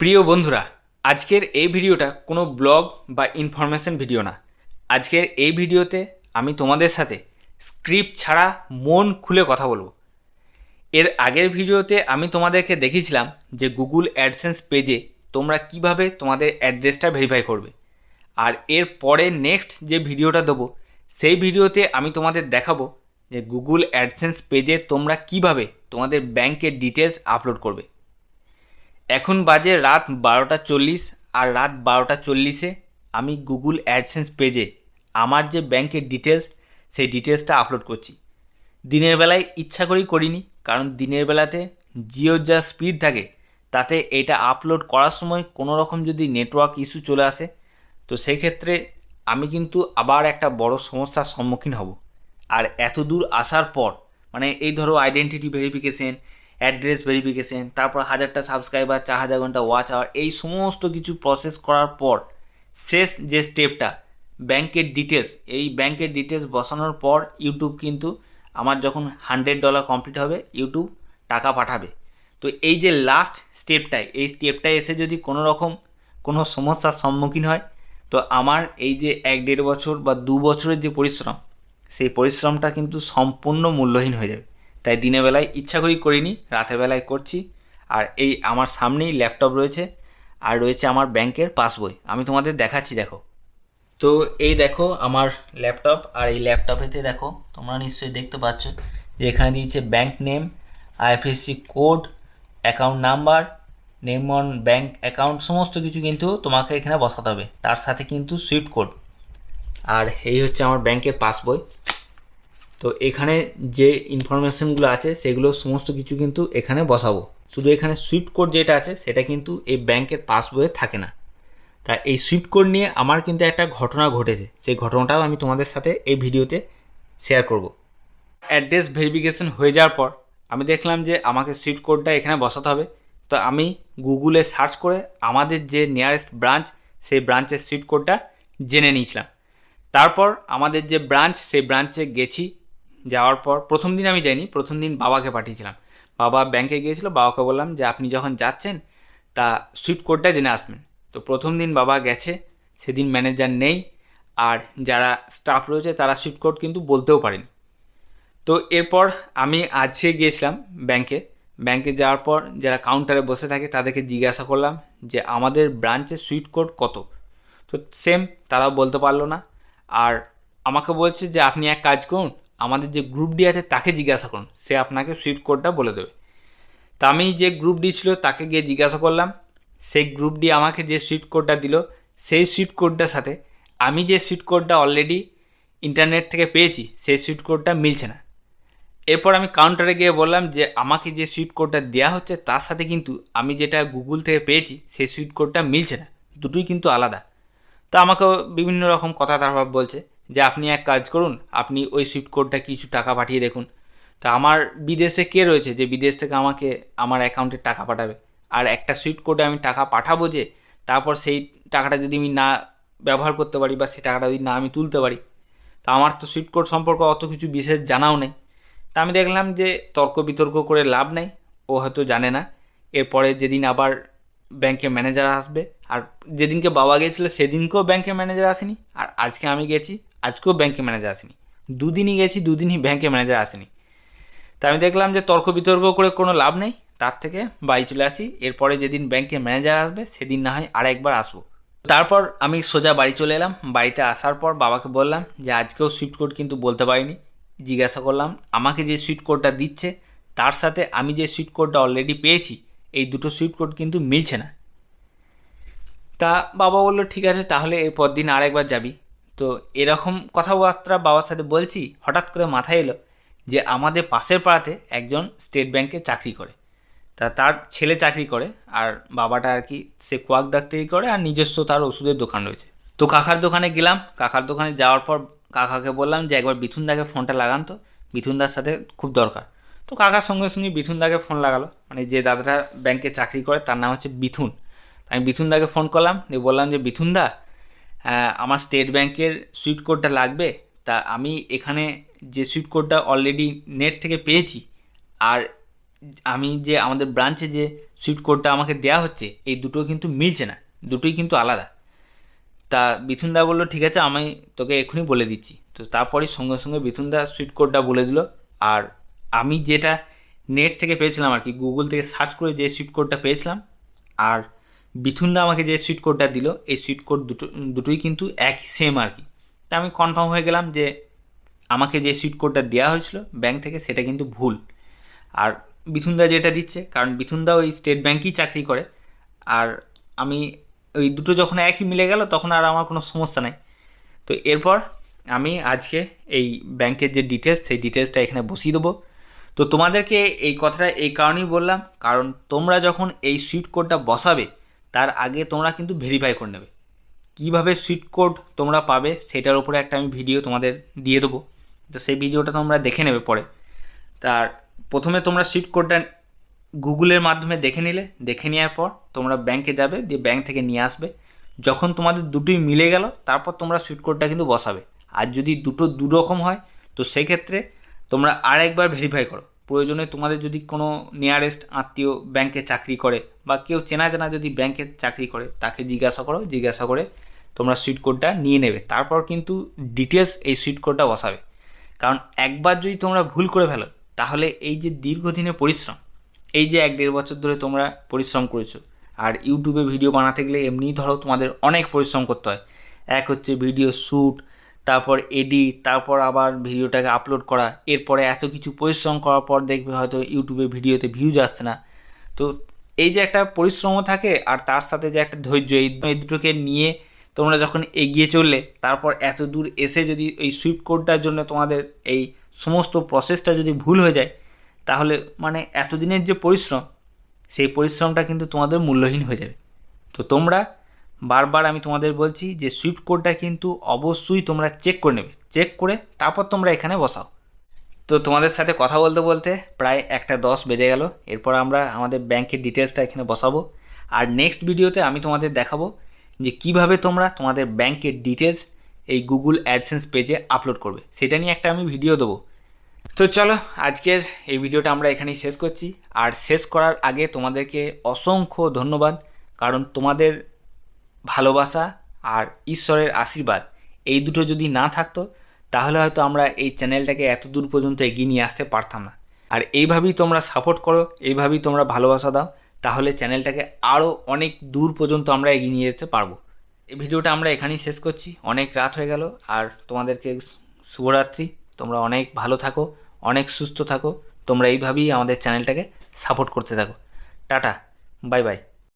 প্রিয় বন্ধুরা, আজকের এই ভিডিওটা কোনো ব্লগ বা ইনফরমেশন ভিডিও না। আজকের এই ভিডিওতে আমি তোমাদের সাথে স্ক্রিপ্ট ছাড়া মন খুলে কথা বলব। এর আগের ভিডিওতে আমি তোমাদেরকে দেখিয়েছিলাম যে গুগল অ্যাডসেন্স পেজে তোমরা কীভাবে তোমাদের অ্যাড্রেসটা ভেরিফাই করবে। আর এর পরে নেক্সট যে ভিডিওটা দেবো, সেই ভিডিওতে আমি তোমাদের দেখাবো যে গুগল অ্যাডসেন্স পেজে তোমরা কীভাবে তোমাদের ব্যাংকের ডিটেলস আপলোড করবে। এখন বাজে রাত বারোটা চল্লিশ আর রাত বারোটা চল্লিশে আমি গুগল অ্যাডসেন্স পেজে আমার যে ব্যাংকের ডিটেলস, সেই ডিটেলসটা আপলোড করছি। দিনের বেলায় ইচ্ছা করেই করিনি, কারণ দিনের বেলাতে জিওর যা স্পিড থাকে, তাতে এটা আপলোড করার সময় কোনো রকম যদি নেটওয়ার্ক ইস্যু চলে আসে, তো সেই ক্ষেত্রে আমি কিন্তু আবার একটা বড় সমস্যার সম্মুখীন হব। আর এত দূর আসার পর মানে এই ধরো আইডেন্টিটি ভেরিফিকেশন অ্যাড্রেস ভেরিফিকেশন তারপর হাজারটা সাবস্ক্রাইবার চার হাজার ঘণ্টা ওয়াচ আওয়ার এই সমস্ত কিছু প্রসেস করার পর শেষ যে স্টেপটা ব্যাংকের ডিটেলস এই ব্যাংকের ডিটেলস বসানোর পর ইউটিউব কিন্তু আমার যখন হান্ড্রেড ডলার কমপ্লিট হবে ইউটিউব টাকা পাঠাবে। তো এই যে লাস্ট স্টেপটায় এই স্টেপটায় এসে যদি কোনো রকম কোনো সমস্যার সম্মুখীন হয়, তো আমার এই যে এক দেড় বছর বা দু বছরের যে পরিশ্রম, সেই পরিশ্রমটা কিন্তু সম্পূর্ণ মূল্যহীন হয়ে যাবে। তাই দিনের বেলায় ইচ্ছা করেই করিনি রাতের বেলায় করছি। আর এই আমার সামনেই ল্যাপটপ রয়েছে, আর রয়েছে আমার ব্যাংকের পাসবই। আমি তোমাদের দেখাচ্ছি, দেখো। তো এই দেখো আমার ল্যাপটপ, আর এই ল্যাপটপেতে দেখো, তোমরা নিশ্চয়ই দেখতে পাচ্ছ যে এখানে দিয়েছে bank name, IFSC code, account number, name on bank account, সমস্ত কিছু কিন্তু তোমাকে এখানে বসাতে হবে। তার সাথে কিন্তু সুইফট কোড। আর এই হচ্ছে আমার ব্যাংকের পাসবই। তো এখানে যে ইনফরমেশনগুলো আছে, সেগুলো সমস্ত কিছু কিন্তু এখানে বসাবো। শুধু এখানে সুইফট কোড যেটা আছে, সেটা কিন্তু এই ব্যাংকের পাসবইয়ে থাকে না। তা এই সুইফট কোড নিয়ে আমার কিন্তু একটা ঘটনা ঘটেছে। সেই ঘটনাটাও আমি তোমাদের সাথে এই ভিডিওতে শেয়ার করব। অ্যাড্রেস ভেরিফিকেশন হয়ে যাওয়ার পর, আমি দেখলাম যে আমাকে সুইফট কোডটা এখানে বসাতে হবে। তো আমি গুগলে সার্চ করে আমাদের যে নিয়ারেস্ট ব্রাঞ্চ সেই ব্রাঞ্চের সুইফট কোডটা জেনে নিয়েছিলাম। তারপর আমাদের যে ব্রাঞ্চ সেই ব্রাঞ্চে গেছি। যাওয়ার পর প্রথম দিন আমি যাইনি, প্রথম দিন বাবাকে পাঠিয়েছিলাম। বাবা ব্যাংকে গিয়েছিল, বাবাকে বললাম যে, আপনি যখন যাচ্ছেন, তা সুইফট কোডটা জেনে আসবেন। তো প্রথম দিন বাবা গেছে, সেদিন ম্যানেজার নেই, আর যারা স্টাফ রয়েছে, তারা সুইফট কোড কিন্তু বলতেও পারেনি। তো এরপর আমি আজকে গিয়েছিলাম ব্যাংকে ব্যাংকে যাওয়ার পর যারা কাউন্টারে বসে থাকে, তাদেরকে জিজ্ঞাসা করলাম যে, আমাদের ব্রাঞ্চে সুইট কোড কত? তো সেম তারাও বলতে পারল না। আর আমাকে বলছে যে, আপনি এক কাজ করুন আমাদের যে গ্রুপ ডি আছে তাকে জিজ্ঞাসা করুন। সে আপনাকে সুইট কোডটা বলে দেবে। তা আমি যে গ্রুপ ডি ছিল তাকে গিয়ে জিজ্ঞাসা করলাম। সেই গ্রুপ ডি আমাকে যে সুইট কোডটা দিল, সেই সুইট কোডটার সাথে আমি যে সুইট কোডটা অলরেডি ইন্টারনেট থেকে পেয়েছি, সেই সুইট কোডটা মিলছে না। এরপর আমি কাউন্টারে গিয়ে বললাম যে, আমাকে যে সুইট কোডটা দেওয়া হচ্ছে তার সাথে কিন্তু আমি যেটা গুগল থেকে পেয়েছি, সেই সুইট কোডটা মিলছে না। দুটোই কিন্তু আলাদা। তো আমাকেও বিভিন্ন রকম কথা তারপর বলছে। যে আপনি এক কাজ করুন, আপনি ওই সুইফট কোডটা কিছু টাকা পাঠিয়ে দেখুন। তা আমার বিদেশে কে রয়েছে যে বিদেশ থেকে আমাকে আমার অ্যাকাউন্টে টাকা পাঠাবে? আর একটা সুইট কোডে আমি টাকা পাঠাবো যে, তারপর সেই টাকাটা যদি আমি না ব্যবহার করতে পারি বা সেই টাকাটা যদি না আমি তুলতে পারি? তা আমার তো সুইট কোড সম্পর্কে অত কিছু বিশেষ জানাও নেই। তা আমি দেখলাম যে তর্ক বিতর্ক করে লাভ নেই, ও হয়তো জানে না। এরপরে যেদিন আবার ব্যাংকে ম্যানেজার আসবে, আর যেদিনকে বাবা গিয়েছিল সেদিনকেও ব্যাংকে ম্যানেজার আসেনি। আর আজকে আমি গেছি আজকেও ব্যাংকে ম্যানেজার আসেনি। দুদিনই গেছি, দুদিনই ব্যাংকে ম্যানেজার আসেনি। তা আমি দেখলাম যে তর্ক বিতর্ক করে কোনো লাভ নেই, তার থেকে বাড়ি চলে আসি। এরপরে যেদিন ব্যাংকে ম্যানেজার আসবে, সেদিন না হয় আরেকবার আসব। তারপর আমি সোজা বাড়ি চলে এলাম। বাড়িতে আসার পর বাবাকে বললাম যে, আজকেও সুইফট কোড কিন্তু বলতে পারিনি। জিজ্ঞাসা করলাম, আমাকে যে সুইট কোডটা দিচ্ছে, তার সাথে আমি যে সুইট কোডটা অলরেডি পেয়েছি, এই দুটো সুইট কোড কিন্তু মিলছে না। তা বাবা বলল, ঠিক আছে, তাহলে এরপর দিন আরেকবার যাবি। তো এরকম কথাবার্তা বাবার সাথে বলছি, হঠাৎ করে মাথায় এলো যে আমাদের পাশের পাড়াতে একজন স্টেট ব্যাংকে চাকরি করে। তা তার ছেলে চাকরি করে, আর বাবাটা আর কি সে কোয়াক ডাক্তারি করে, আর নিজস্ব তার ওষুধের দোকান রয়েছে। তো কাকার দোকানে গেলাম, কাকার দোকানে যাওয়ার পর কাকাকে বললাম যে একবার বিথুনদাকে ফোনটা লাগান তো বিথুনদার সাথে খুব দরকার। তো কাকার সঙ্গে সঙ্গে বিথুনদাকে ফোন লাগালো মানে যে দাদাটা ব্যাংকে চাকরি করে তার নাম হচ্ছে বিথুন। আমি বিথুনদাকে ফোন করলাম দিয়ে বললাম যে বিথুনদা আমার স্টেট ব্যাংকের সুইট কোডটা লাগবে। তা আমি এখানে যে সুইট কোডটা অলরেডি নেট থেকে পেয়েছি, আর আমি যে আমাদের ব্রাঞ্চে যে সুইট কোডটা আমাকে দেওয়া হচ্ছে, এই দুটো কিন্তু মিলছে না, দুটোই কিন্তু আলাদা। তা বিথুনদা বলল, ঠিক আছে, আমি তোকে এক্ষুনি বলে দিচ্ছি। তো তারপরে সঙ্গে সঙ্গে বিথুনদা সুইট কোডটা বলে দিল, আর আমি যেটা নেট থেকে পেয়েছিলাম আর কি গুগল থেকে সার্চ করে যে সুইট কোডটা পেয়েছিলাম, আর বিথুনদা আমাকে যে সুইট কোডটা দিল, এই সুইট কোড দুটো, দুটোই কিন্তু একই সেম আর কি। তা আমি কনফার্ম হয়ে গেলাম যে আমাকে যে সুইট কোডটা দেওয়া হয়েছিল ব্যাংক থেকে, সেটা কিন্তু ভুল। আর বিথুনদা যেটা দিচ্ছে, কারণ বিথুনদা ওই স্টেট ব্যাংকেই চাকরি করে। আর আমি ওই দুটো যখন একই মিলে গেল, তখন আর আমার কোনো সমস্যা নাই। তো এরপর আমি আজকে এই ব্যাংকের যে ডিটেলস সেই ডিটেলসটা এখানে বসিয়ে দেবো। তো তোমাদেরকে এই কথাটা এই কারণেই বললাম, কারণ তোমরা যখন এই সুইট কোডটা বসাবে তার আগে তোমরা কিন্তু ভেরিফাই করে নেবে। কীভাবে সুইট কোড তোমরা পাবে সেটার উপরে একটা আমি ভিডিও তোমাদের দিয়ে দেবো। তো সেই ভিডিওটা তোমরা দেখে নেবে পরে। তার প্রথমে তোমরা সুইট কোডটা গুগলের মাধ্যমে দেখে নিলে। দেখে নেওয়ার পর তোমরা ব্যাংকে যাবে, দিয়ে ব্যাংক থেকে নিয়ে আসবে। যখন তোমাদের দুটোই মিলে গেল, তারপর তোমরা সুইট কোডটা কিন্তু বসাবে। আর যদি দুটো দু রকম হয়, তো সেক্ষেত্রে তোমরা আর একবার ভেরিফাই করো। প্রয়োজনে তোমাদের যদি কোনো নিয়ারেস্ট আত্মীয় ব্যাংকে চাকরি করে বা কেউ চেনা জানা যদি ব্যাংকে চাকরি করে, তাকে জিজ্ঞাসা করো, জিজ্ঞাসা করে তোমরা সুইট কোডটা নিয়ে নেবে। তারপর কিন্তু ডিটেলস এই সুইট কোডটা বসাবে। কারণ একবার যদি তোমরা ভুল করে ফেলো, তাহলে এই যে দীর্ঘদিনের পরিশ্রম, এই যে এক দেড় বছর ধরে তোমরা পরিশ্রম করেছ, আর ইউটিউবে ভিডিও বানাতে গেলে এমনিই ধরো তোমাদের অনেক পরিশ্রম করতে হয়। এক হচ্ছে ভিডিও শ্যুট তারপর এডিট তারপর আবার ভিডিওটাকে আপলোড করা, এরপরে এত কিছু পরিশ্রম করার পর দেখবে হয়তো ইউটিউবে ভিডিওতে ভিউজ আসছে না। তো এই যে একটা পরিশ্রমও থাকে আর তার সাথে যে একটা ধৈর্য, এই দুটোকে নিয়ে তোমরা যখন এগিয়ে চললে, তারপর এত দূর এসে যদি এই সুইফট কোডটার জন্য তোমাদের এই সমস্ত প্রসেসটা যদি ভুল হয়ে যায়, তাহলে মানে এতদিনের যে পরিশ্রম, সেই পরিশ্রমটা কিন্তু তোমাদের মূল্যহীন হয়ে যাবে। তো তোমরা বারবার আমি তোমাদের বলছি যে সুইফট কোডটা কিন্তু অবশ্যই তোমরা চেক করে নেবে। চেক করে তারপর তোমরা এখানে বসাও। তো তোমাদের সাথে কথা বলতে বলতে প্রায় একটা দশ বেজে গেল। এরপর আমরা আমাদের ব্যাংকের ডিটেলসটা এখানে বসাবো। আর নেক্সট ভিডিওতে আমি তোমাদের দেখাবো যে কীভাবে তোমরা তোমাদের ব্যাংকের ডিটেলস এই গুগল অ্যাডসেন্স পেজে আপলোড করবে। সেটা নিয়ে একটা আমি ভিডিও দেবো। তো চলো, আজকের এই ভিডিওটা আমরা এখানেই শেষ করছি। আর শেষ করার আগে তোমাদেরকে অসংখ্য ধন্যবাদ, কারণ তোমাদের ভালোবাসা আর ঈশ্বরের আশীর্বাদ এই দুটো যদি না থাকতো তাহলে হয়তো আমরা এই চ্যানেলটাকে এত দূর পর্যন্ত এগিয়ে নিয়ে আসতে পারতাম না। আর এইভাবেই তোমরা সাপোর্ট করো, এইভাবেই তোমরা ভালোবাসা দাও, তাহলে চ্যানেলটাকে আরও অনেক দূর পর্যন্ত আমরা এগিয়ে নিয়ে যেতে পারব। এই ভিডিওটা আমরা এখানেই শেষ করছি। অনেক রাত হয়ে গেল, আর তোমাদেরকে শুভরাত্রি। তোমরা অনেক ভালো থাকো, অনেক সুস্থ থাকো। তোমরা এইভাবেই আমাদের চ্যানেলটাকে সাপোর্ট করতে থাকো। Tata bye bye